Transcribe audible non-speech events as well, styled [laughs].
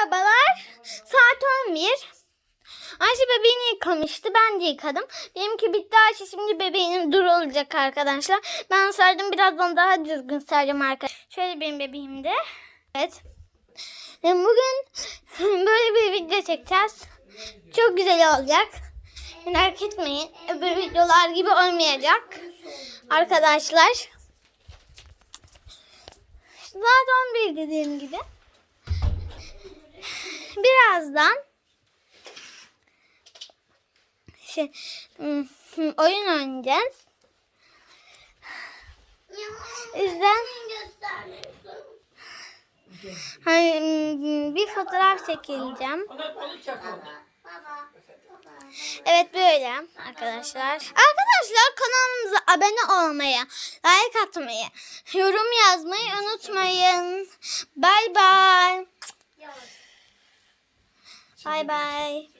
Merhabalar. Saat 11. Ayşe bebeğini yıkamıştı. Ben de yıkadım. Benimki bitti Ayşe şimdi bebeğinin dur olacak arkadaşlar. Ben sardım. Birazdan daha düzgün saracağım arkadaşlar. Şöyle benim bebeğim de. Evet. Bugün [laughs] böyle bir video çekeceğiz. Çok güzel olacak. Merak etmeyin. Öbür videolar gibi olmayacak. Arkadaşlar. Saat 11 dediğim gibi. Birazdan şey, hmm, oyun oynayacağız. Yüzden hani, bir fotoğraf çekileceğim. Evet böyle arkadaşlar. Arkadaşlar kanalımıza abone olmayı, like atmayı, yorum yazmayı unutmayın. Bay bay. Bay bay.